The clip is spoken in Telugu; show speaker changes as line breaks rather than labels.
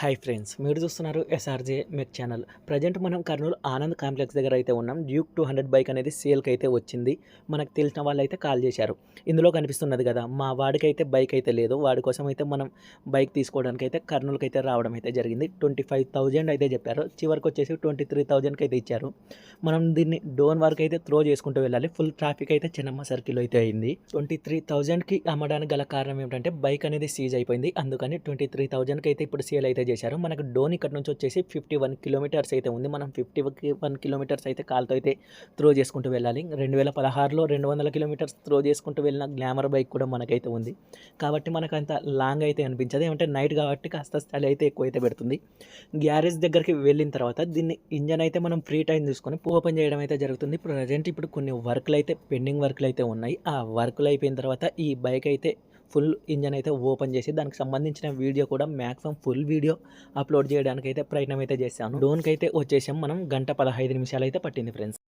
హాయ్ ఫ్రెండ్స్ మీరు చూస్తున్నారు ఎస్ఆర్జే మెక్ ఛానల్ ప్రజెంట్ మనం కర్నూలు ఆనంద్ కాంప్లెక్స్ దగ్గర అయితే ఉన్నాం. డ్యూక్ టూ హండ్రెడ్ బైక్ అనేది సేల్కి అయితే వచ్చింది. మనకు తెలిసిన వాళ్ళు అయితే కాల్ చేశారు. ఇందులో కనిపిస్తున్నది కదా మా వాడికైతే బైక్ అయితే లేదు. వాడి కోసం అయితే మనం బైక్ తీసుకోవడానికి అయితే కర్నూలుకి అయితే రావడం అయితే జరిగింది. ట్వంటీ ఫైవ్ థౌజండ్ అయితే చెప్పారు. చివరికి వచ్చేసి ట్వంటీ త్రీ థౌజండ్కి అయితే ఇచ్చారు. మనం దీన్ని డోన్ వరకు అయితే త్రో చేసుకుంటూ వెళ్ళాలి. ఫుల్ ట్రాఫిక్ అయితే చిన్నమ్మ సర్కిల్ అయితే అయింది. ట్వంటీ త్రీ థౌజండ్కి అమ్మడానికి గల కారణం ఏమిటంటే బైక్ అనేది సీజ్ అయిపోయింది. అందుకని ట్వంటీ త్రీ థౌజండ్కి అయితే ఇప్పుడు సేల్ అయితే చేశారు. మనకు డోన్ ఇక్కడ నుంచి వచ్చేసి ఫిఫ్టీ వన్ కిలోమీటర్స్ అయితే ఉంది. మనం ఫిఫ్టీ వన్ కిలోమీటర్స్ అయితే కాల్తో అయితే త్రో చేసుకుంటూ వెళ్ళాలి. రెండు వేల పదహారులో రెండు వందల కిలోమీటర్స్ త్రో చేసుకుంటూ వెళ్ళిన గ్లామర్ బైక్ కూడా మనకైతే ఉంది. కాబట్టి మనకు అంత లాంగ్ అయితే అనిపించదు. ఏమంటే నైట్ కాబట్టి కాస్త చలి అయితే ఎక్కువ అయితే పెడుతుంది. గ్యారేజ్ దగ్గరికి వెళ్ళిన తర్వాత దీన్ని ఇంజన్ అయితే మనం ఫ్రీ టైం తీసుకొని ఓపెన్ చేయడం అయితే జరుగుతుంది. ప్రజెంట్ ఇప్పుడు కొన్ని వర్క్లు అయితే పెండింగ్ వర్క్లు అయితే ఉన్నాయి. ఆ వర్క్లు అయిపోయిన తర్వాత ఈ బైక్ అయితే ఫుల్ ఇంజన్ అయితే ఓపెన్ చేసి దానికి సంబంధించిన వీడియో కూడా మ్యాక్సిమం ఫుల్ వీడియో అప్లోడ్ చేయడానికి అయితే ప్రయత్నం అయితే చేశాను. డోన్కి అయితే వచ్చేసాం మనం గంట పదహైదు నిమిషాలు అయితే పట్టింది ఫ్రెండ్స్